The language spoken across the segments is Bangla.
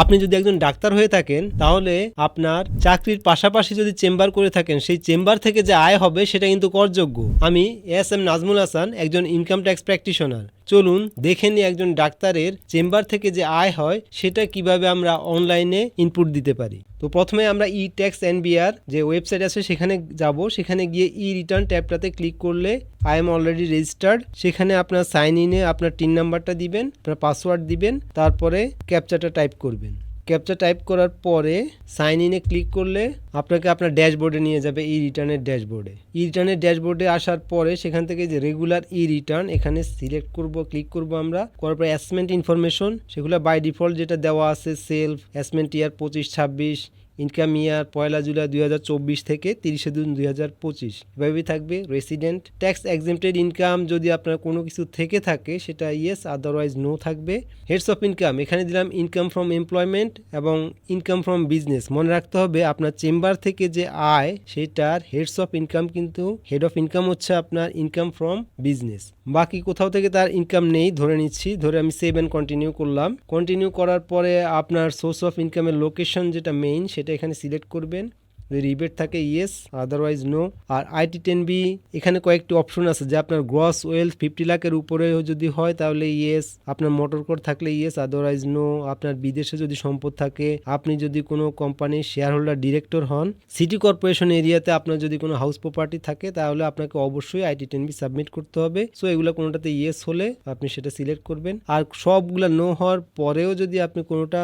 আপনি যদি একজন ডাক্তার হয়ে থাকেন, তাহলে আপনার চাকরির পাশাপাশি যদি চেম্বার করে থাকেন, সেই চেম্বার থেকে যে আয় হবে, সেটা কিন্তু করযোগ্য। আমি এস এম নাজমুল হাসান, একজন ইনকাম ট্যাক্স প্র্যাকটিশনার চলুন দেখে নিই একজন ডাক্তারের চেম্বার থেকে যে আয় হয়, সেটা কীভাবে আমরা অনলাইনে ইনপুট দিতে পারি। তো প্রথমে আমরা ই ট্যাক্স এনবিআর যে ওয়েবসাইট আছে, সেখানে যাব। সেখানে গিয়ে ই রিটার্ন ট্যাবটাতে ক্লিক করলে আই এম অলরেডি রেজিস্টার্ড সেখানে আপনার সাইন ইনে আপনার টিন নাম্বারটা দিবেন, আপনার পাসওয়ার্ড দিবেন, তারপরে ক্যাপচাটা টাইপ করবেন। ক্যাপচা টাইপ করার পরে সাইন ইনে ক্লিক করলে আপনাকে আপনার ড্যাশবোর্ডে নিয়ে যাবে ই রিটার্নের ড্যাশবোর্ডে। ই রিটার্নের ড্যাশবোর্ডে আসার পরে সেখান থেকে যে রেগুলার ই রিটার্ন এখানে সিলেক্ট করব ক্লিক করব আমরা। করার পরে অ্যাসমেন্ট ইনফরমেশন সেগুলো বাই ডিফল্ট যেটা দেওয়া আছে সেলফ অ্যাসমেন্ট ইয়ার পঁচিশ, ছাব্বিশ ইনকাম ইয়ার পয়লা জুলাই দুই হাজার চব্বিশ থেকে তিরিশে জুন দুই হাজার পঁচিশ। এভাবেই থাকবে রেসিডেন্ট ট্যাক্স এক্সেমটেড ইনকাম যদি আপনার কোনো কিছু থেকে থাকে, সেটা ইয়েস আদারওয়াইজ নো থাকবে। হেডস অফ ইনকাম এখানে দিলাম ইনকাম ফ্রম এমপ্লয়মেন্ট এবং ইনকাম ফ্রম বিজনেস মনে রাখতে হবে, আপনার চেম্বার থেকে যে আয়, সেটার হেডস অফ ইনকাম কিন্তু হেড অফ ইনকাম হচ্ছে আপনার ইনকাম ফ্রম বিজনেস বাকি কোথাও থেকে তার ইনকাম নেই, ধরে নিচ্ছি, ধরে আমি সেভ অ্যান্ড কন্টিনিউ করলাম। কন্টিনিউ করার পরে আপনার সোর্স অফ ইনকামের লোকেশন যেটা মেইন সেটা এখানে সিলেক্ট করবেন। যদি রিবেট থাকে ইয়েস আদারওয়াইজ নো আর আইটি টেন বি এখানে কয়েকটি অপশন আছে যে আপনার গ্রস ওয়েলথ ফিফটি লাখের উপরে যদি হয়, তাহলে ইয়েস আপনার মোটর কোড থাকলে ইয়েস আদারওয়াইজ নো আপনার বিদেশে যদি সম্পদ থাকে, আপনি যদি কোনো কোম্পানির শেয়ার হোল্ডার ডিরেক্টর হন সিটি কর্পোরেশন এরিয়াতে আপনার যদি কোনো হাউস প্রপার্টি থাকে, তাহলে আপনাকে অবশ্যই আইটি টেন বি সাবমিট করতে হবে। সো এগুলো কোনোটাতে ইয়েস হলে আপনি সেটা সিলেক্ট করবেন। আর সবগুলো নো হওয়ার পরেও যদি আপনি কোনোটা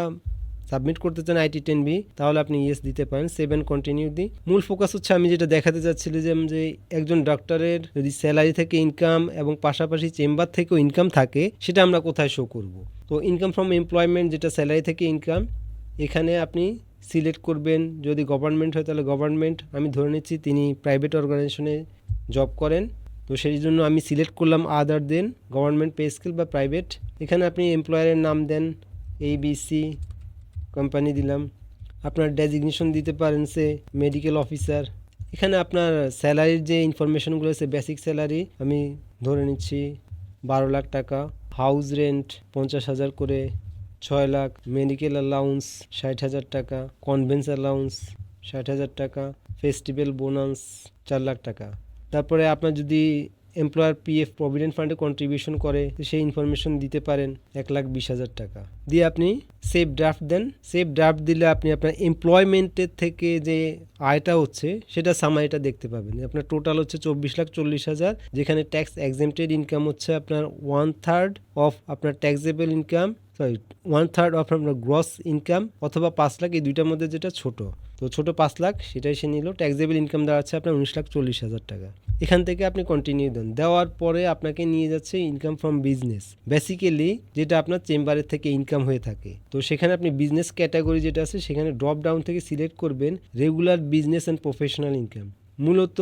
সাবমিট করতে চান আইটি টেন বি তাহলে আপনি ইয়েস দিতে পারেন। সেভেন কন্টিনিউ দিই মূল ফোকাস হচ্ছে আমি যেটা দেখাতে চাচ্ছিলাম যে একজন ডক্টরের যদি স্যালারি থেকে ইনকাম এবং পাশাপাশি চেম্বার থেকেও ইনকাম থাকে, সেটা আমরা কোথায় শো করব? তো ইনকাম ফ্রম এমপ্লয়মেন্ট যেটা স্যালারি থেকে ইনকাম এখানে আপনি সিলেক্ট করবেন। যদি গভর্নমেন্ট হয়, তাহলে গভর্নমেন্ট আমি ধরে নিচ্ছি তিনি প্রাইভেট অর্গানাইজেশনে জব করেন। তো সেই জন্য আমি সিলেক্ট করলাম other than government pay scale বা প্রাইভেট এখানে আপনি এমপ্লয়ারের নাম দেন এই বিসি কোম্পানি দিলাম। আপনার ডেজিগনেশন দিতে পারেন সে মেডিকেল অফিসার এখানে আপনার স্যালারির যে ইনফরমেশনগুলো আছে বেসিক স্যালারি আমি ধরে নিচ্ছি বারো লাখ টাকা। হাউস রেন্ট পঞ্চাশ হাজার করে, ছয় লাখ। মেডিকেল অ্যালাউন্স ষাট হাজার টাকা। কনভেন্স অ্যালাউন্স ষাট হাজার টাকা। ফেস্টিভ্যাল বোনাস চার লাখ টাকা। তারপরে আপনার যদি এমপ্লয়ার পিএফ প্রভিডেন্ট ফান্ডে কন্ট্রিবিউশন করে সেই ইনফরমেশন দিতে পারেন এক লাখ বিশ হাজার টাকা। দিয়ে আপনি সেফ ড্রাফট দেন। সেফ ড্রাফট দিলে আপনি আপনার এমপ্লয়মেন্টের থেকে যে আয়টা হচ্ছে, সেটা সামারিটা দেখতে পাবেন। আপনার টোটাল হচ্ছে চব্বিশ লাখ চল্লিশ হাজার, যেখানে ট্যাক্স এক্সেমটেড ইনকাম হচ্ছে আপনার ওয়ান থার্ড অফ আপনার taxable income sorry one third of আপনার গ্রস ইনকাম অথবা পাঁচ লাখ এই দুইটার মধ্যে যেটা ছোট। তো ছোট পাঁচ লাখ, সেটাই সে নিল। ট্যাক্সেবল ইনকাম দাঁড়াচ্ছে আপনার উনিশ লাখ চল্লিশ হাজার টাকা। এখান থেকে আপনি কন্টিনিউ দেন। দেওয়ার পরে আপনাকে নিয়ে যাচ্ছে ইনকাম ফ্রম বিজনেস বেসিক্যালি যেটা আপনার চেম্বারের থেকে ইনকাম হয়ে থাকে। তো সেখানে আপনি বিজনেস ক্যাটাগরি যেটা আছে, সেখানে ড্রপ ডাউন থেকে সিলেক্ট করবেন regular business and professional income মূলত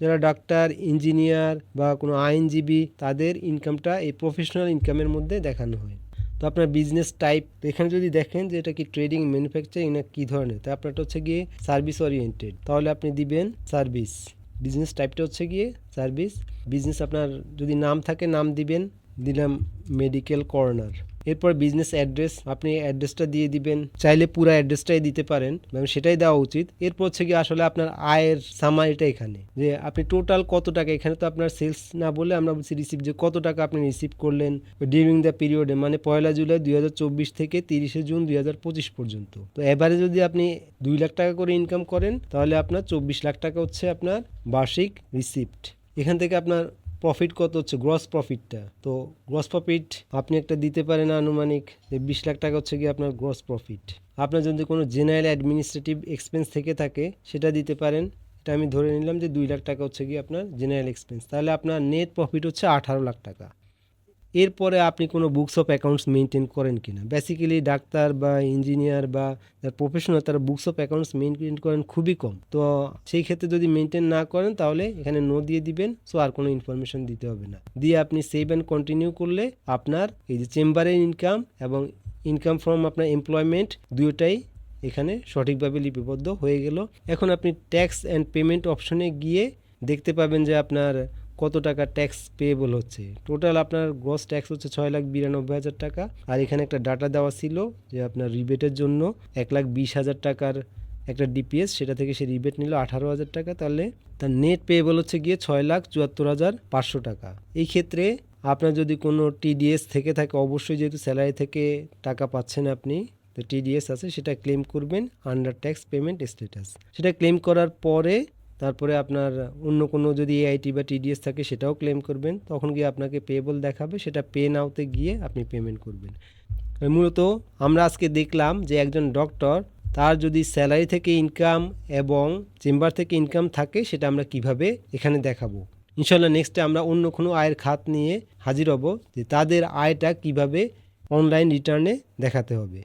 যারা ডাক্তার ইঞ্জিনিয়ার বা কোনো আইনজীবী, তাদের ইনকামটা এই প্রফেশনাল ইনকামের মধ্যে দেখানো হয়। তো আপনার বিজনেস টাইপ এখানে যদি দেখেন যে এটা কি ট্রেডিং ম্যানুফ্যাকচারিং না কী ধরনের, তো আপনারটা হচ্ছে গিয়ে সার্ভিস ওরিয়েন্টেড তাহলে আপনি দিবেন সার্ভিস বিজনেস টাইপটা হচ্ছে গিয়ে সার্ভিস বিজনেস আপনার যদি নাম থাকে, নাম দিবেন, দিলাম মেডিকেল কর্নার এরপর বিজনেস অ্যাড্রেস আপনি অ্যাড্রেসটা দিয়ে দিবেন। চাইলে পুরো অ্যাড্রেসটাই দিতে পারেন এবং সেটাই দেওয়া উচিত। এরপর হচ্ছে কি আসলে আপনার আয়ের সামারিটা এখানে। যে আপনি টোটাল কত টাকা, এখানে তো আপনার সেলস না বলে আমরা বলছি রিসিভ যে কত টাকা আপনি রিসিভ করলেন ডিউরিং দ্য পিরিয়ডে মানে পয়লা জুলাই দুই হাজার চব্বিশ থেকে তিরিশে জুন দুই হাজার পঁচিশ পর্যন্ত। তো এবারে যদি আপনি দুই লাখ টাকা করে ইনকাম করেন, তাহলে আপনার চব্বিশ লাখ টাকা হচ্ছে আপনার বার্ষিক রিসিপ্ট এখান থেকে আপনার প্রফিট কত হচ্ছে? গ্রস প্রফিটটা তো গ্রস প্রফিট আপনি একটা দিতে পারেন আনুমানিক যে বিশ লাখ টাকা হচ্ছে কি আপনার গ্রস প্রফিট আপনার যদি কোনো জেনারেল অ্যাডমিনিস্ট্রেটিভ এক্সপেন্স থেকে থাকে, সেটা দিতে পারেন। এটা আমি ধরে নিলাম যে দুই লাখ টাকা হচ্ছে কি আপনার জেনারেল এক্সপেন্স তাহলে আপনার নেট প্রফিট হচ্ছে আঠারো লাখ টাকা। এরপরে আপনি কোনো বুকস অফ অ্যাকাউন্টস মেনটেন করেন কিনা? বেসিক্যালি ডাক্তার বা ইঞ্জিনিয়ার বা যারা প্রফেশনাল তারা বুকস অফ অ্যাকাউন্টস মেনটেন করেন খুবই কম। তো সেই ক্ষেত্রে যদি মেনটেন না করেন তাহলে এখানে নো দিয়ে দিবেন সো আর কোনো ইনফরমেশন দিতে হবে না। দিয়ে আপনি সেভ অ্যান্ড কন্টিনিউ করলে আপনার এই যে চেম্বারের ইনকাম এবং ইনকাম ফ্রম আপনার এমপ্লয়মেন্ট দুটোটাই এখানে সঠিকভাবে লিপিবদ্ধ হয়ে গেল। এখন আপনি ট্যাক্স অ্যান্ড পেমেন্ট অপশনে গিয়ে দেখতে পাবেন যে আপনার কত টাকা ট্যাক্স পেয়েবল হচ্ছে? টোটাল আপনার গ্রস ট্যাক্স হচ্ছে ছয় লাখ বিরানব্বই হাজার টাকা। আর এখানে একটা ডাটা দেওয়া ছিল যে আপনার রিবেটের জন্য এক লাখ বিশ হাজার টাকার একটা ডিপিএস সেটা থেকে সে রিবেট নিল আঠারো হাজার টাকা। তাহলে তার নেট পেয়েবল হচ্ছে গিয়ে ছয় লাখ চুয়াত্তর হাজার পাঁচশো টাকা। এই ক্ষেত্রে আপনার যদি কোনো টিডিএস থেকে থাকে, অবশ্যই যেহেতু স্যালারি থেকে টাকা পাচ্ছেন আপনি, তো টিডিএস আছে, সেটা ক্লেম করবেন আন্ডার ট্যাক্স পেমেন্ট স্ট্যাটাস সেটা ক্লেম করার পরে তারপরে আপনার অন্য কোনো যদি এআইটি বা টিডিএস থাকে সেটাও ক্লেম করবেন, তখন গিয়ে আপনাকে পেয়েবল দেখাবে, সেটা পে নাওতে গিয়ে আপনি পেমেন্ট করবেন। মূলত আমরা আজকে দেখলাম যে একজন ডক্টর তার যদি স্যালারি থেকে ইনকাম এবং চেম্বার থেকে ইনকাম থাকে, সেটা আমরা কীভাবে এখানে দেখাবো? ইনশাল্লাহ নেক্সটে আমরা অন্য কোনো আয়ের খাত নিয়ে হাজির হব যে তাদের আয়টা কীভাবে অনলাইন রিটার্নে দেখাতে হবে।